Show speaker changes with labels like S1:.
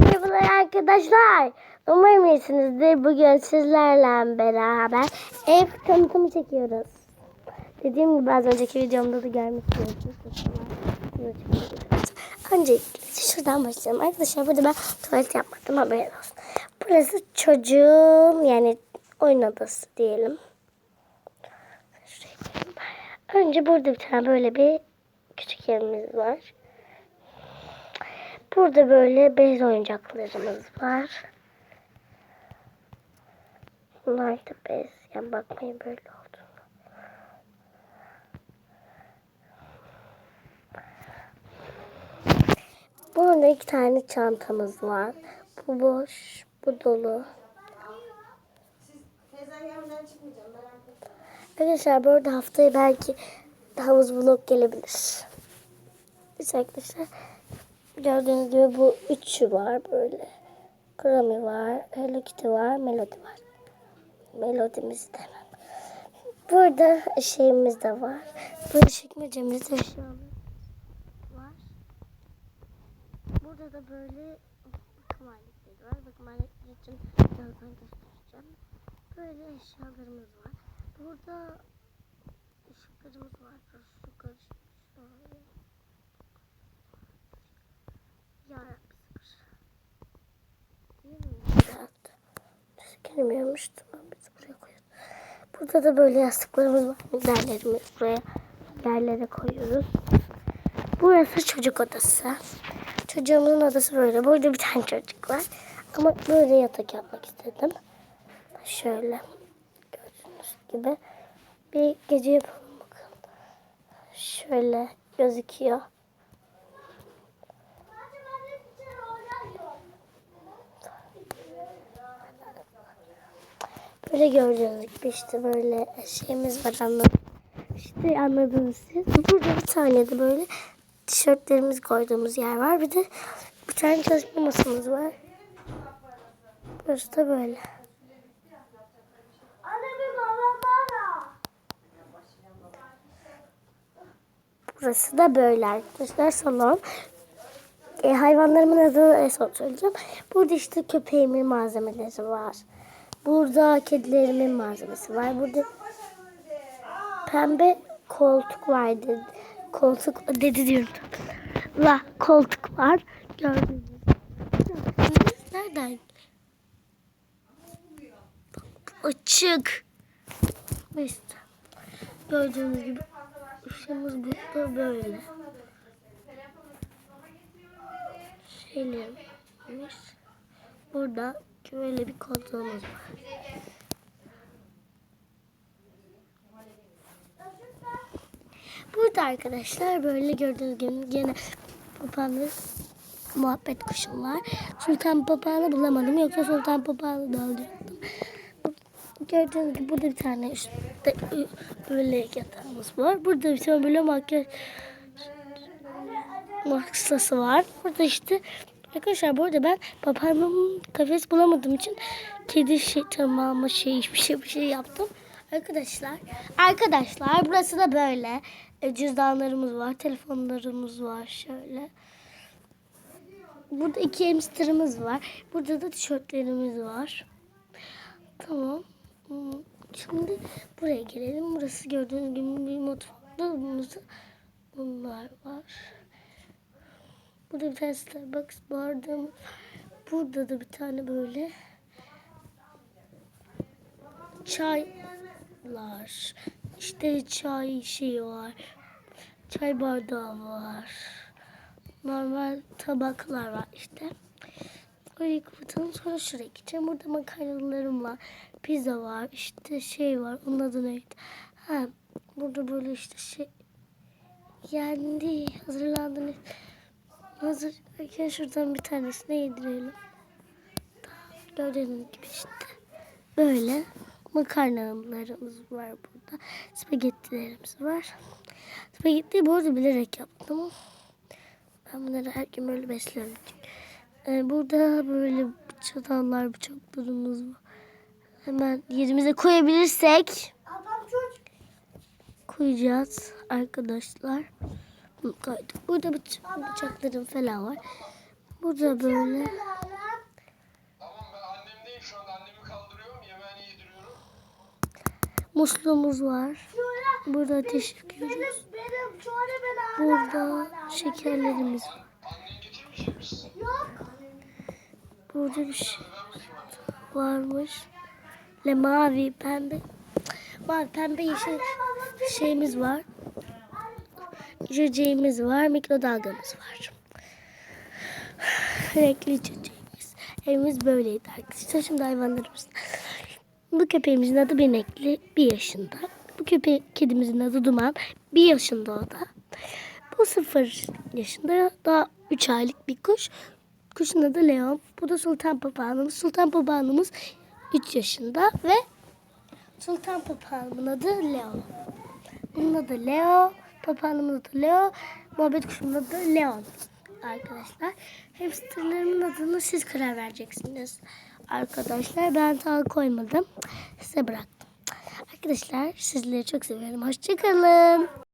S1: Merhabalar arkadaşlar. Umarım iyisinizdir. Bugün sizlerle beraber ev tanıtımı çekiyoruz. Dediğim gibi az önceki videomda da görmüşsünüz. Öncelikle şuradan başlayalım. Arkadaşlar burada ben tuvalet yapmadım haberin olsun. Burası çocuğum yani oyun odası diyelim. Önce burada bir tane böyle bir küçük yerimiz var. Burada böyle bez oyuncaklarımız var. Bunlar da bez. Yani bakmayın böyle oldu. Burada iki tane çantamız var. Bu boş, bu dolu. Arkadaşlar bu arada haftaya belki havuz vlog gelebilir. Biz arkadaşlar gördüğünüz gibi bu üçü var böyle. Grammy var, Hello Kitty var, Melody var. Melodimiz de. Burada şeyimiz de var. Burada çekmecemizde eşyalarımız var. Burada da böyle bakım aletleri var. Bakım aletleri için birazdan göstereceğim. Böyle eşyalarımız var. Burada ışıklarımız var. Su karışmış. Şöyle. Yarabbi yaptı? Gelmiyormuş. Tamam biz buraya koyalım. Burada da böyle yastıklarımız var. Derlerimiz buraya yerlere koyuyoruz. Burası çocuk odası. Çocuğumuzun odası böyle. Burada bir tane çocuk var. Ama böyle yatak yapmak istedim. Şöyle. Gördüğünüz gibi. Bir gece yapalım bakalım. Şöyle gözüküyor. Böyle gördüğünüz gibi işte böyle şeyimiz var anladım. İşte anladınız siz. Burada bir tane de böyle tişörtlerimizi koyduğumuz yer var. Bir de bir tane çalışma masamız var. Burası da böyle. Burası da böyle arkadaşlar salon. E, hayvanlarımın adını en son söyleyeceğim. Burada işte köpeğimin malzemeleri var. Burada kedilerimin malzemesi var. Burada pembe koltuk var dedi. Koltuk dedi diyorum. La koltuk var. Gördünüz. Nereden? Açık. İşte. Gördüğünüz gibi ışığımız burada böyle. Şeylerimiz. Burada şöyle bir koltuğumuz var. Burada arkadaşlar böyle gördüğünüz gibi gene papağanlı muhabbet kuşum var. Sultan papağanı bulamadım. Yoksa sultan papağanı da alacaktım. Gördüğünüz gibi burada bir tane işte böyle yatağımız var. Burada bir tane böyle makyaj maksası var. Burada işte arkadaşlar bu arada ben papağanımın kafes bulamadığım için kedi şey tamamı şey bir şey bir şey yaptım. Arkadaşlar, arkadaşlar burası da böyle. E, cüzdanlarımız var, telefonlarımız var şöyle. Burada iki hamsterımız var. Burada da tişörtlerimiz var. Tamam. Hmm, Şimdi buraya gelelim. Burası gördüğünüz gibi bir mutfakta bunlar var. Burada bir tane Starbucks bardağım. Burada da bir tane böyle çaylar. İşte çay şeyi var. Çay bardağı var. Normal tabaklar var işte. Orayı kapatalım sonra şuraya gideceğim. Burada makarnalarım var. Pizza var. işte şey var. Onun adı neydi? Ha, burada böyle işte şey yendi. Hazırlandı. Hazır. Gel şuradan bir tanesine yedirelim. Gördüğünüz gibi işte. Böyle makarnalarımız var burada. Spagettilerimiz var. Spagetti bu arada bilerek yaptım. Ben bunları her gün böyle besliyorum. Ee, burada böyle çatallar, bıçaklarımız var. Hemen yerimize koyabilirsek koyacağız arkadaşlar koyduk. Burada bıça bıçaklarım falan var. Burada böyle. Tamam Musluğumuz var. Burada ateş yakıyoruz. Burada şekerlerimiz var.
S2: Annen.
S1: Burada bir şey varmış. Le mavi, pembe. Mavi, pembe, yeşil şeyimiz var. Cüceğimiz var, mikrodalgamız var. Renkli cüceğimiz. Evimiz böyleydi arkadaşlar. Şimdi hayvanlarımız. Bu köpeğimizin adı Benekli, bir yaşında. Bu köpek kedimizin adı Duman, bir yaşında o da. Bu sıfır yaşında, daha üç aylık bir kuş. Kuşun adı Leon. Bu da Sultan Papağanımız. Sultan Papağanımız 3 yaşında ve Sultan Papağanımın adı Leo. Bunun adı Leo. Papağanımın adı Leo. Muhabbet kuşumun adı Leon. Arkadaşlar. Hamsterlarımın adını siz karar vereceksiniz. Arkadaşlar ben daha koymadım. Size bıraktım. Arkadaşlar sizleri çok seviyorum. Hoşçakalın.